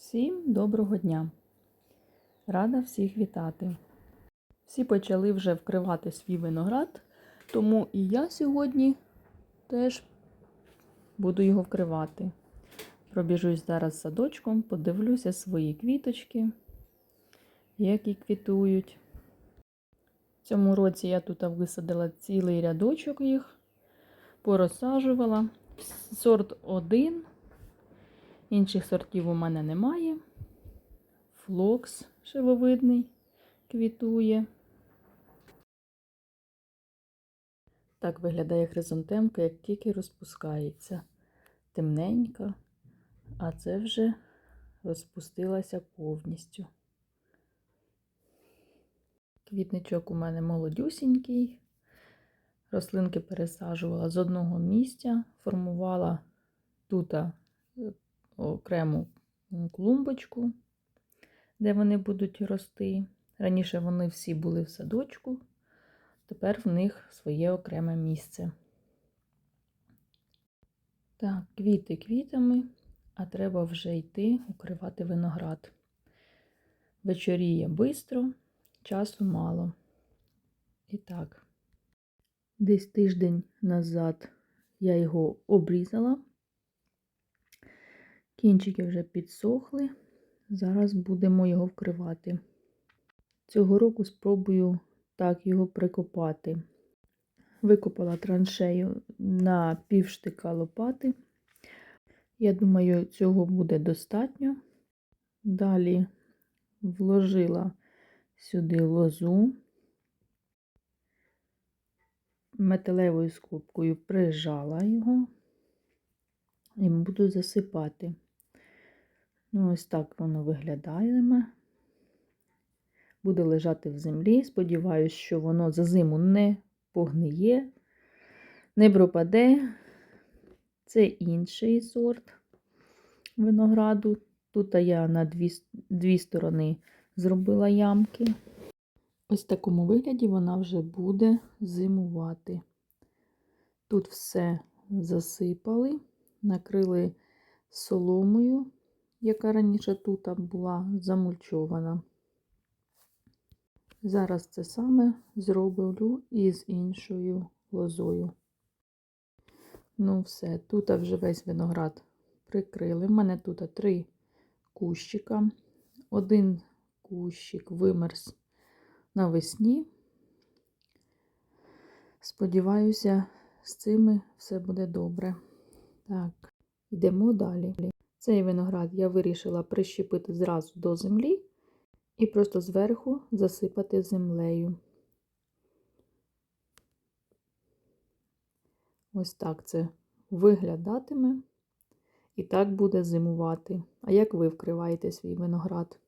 Всім доброго дня! Рада всіх вітати. Всі почали вже вкривати свій виноград, тому і я сьогодні теж буду його вкривати. Пробіжусь зараз садочком, подивлюся свої квіточки, які квітують. В цьому році я тут висадила цілий рядочок їх, порозсаджувала. Сорт 1. Інших сортів у мене немає. Флокс шиловидний квітує. Так виглядає хризантемка, як тільки розпускається. Темненька, а це вже розпустилася повністю. Квітничок у мене молодюсінький. Рослинки пересаджувала з одного місця, формувала тут окрему клумбочку, де вони будуть рости. Раніше вони всі були в садочку, тепер в них своє окреме місце. Так, квіти квітами, а треба вже йти укривати виноград. Вечоріє бистро, часу мало. І так, десь тиждень назад я його обрізала. Кінчики вже підсохли. Зараз будемо його вкривати. Цього року спробую так його прикопати. Викопала траншею на півштика лопати. Я думаю, цього буде достатньо. Далі вложила сюди лозу, металевою скобкою прижала його і буду засипати. Ну, ось так воно виглядає. Буде лежати в землі. Сподіваюсь, що воно за зиму не погниє, не пропаде. Це інший сорт винограду. Тут я на дві, дві сторони зробила ямки. Ось в такому вигляді вона вже буде зимувати. Тут все засипали, накрили соломою яка раніше тут була замульчована. Зараз це саме зроблю із іншою лозою. Ну, все, тут вже весь виноград прикрили. У мене тут три кущика. Один кущик вимерз навесні. Сподіваюся, з цими все буде добре. Так, йдемо далі. Цей виноград я вирішила прищепити зразу до землі і просто зверху засипати землею. Ось так це виглядатиме і так буде зимувати. А як ви вкриваєте свій виноград?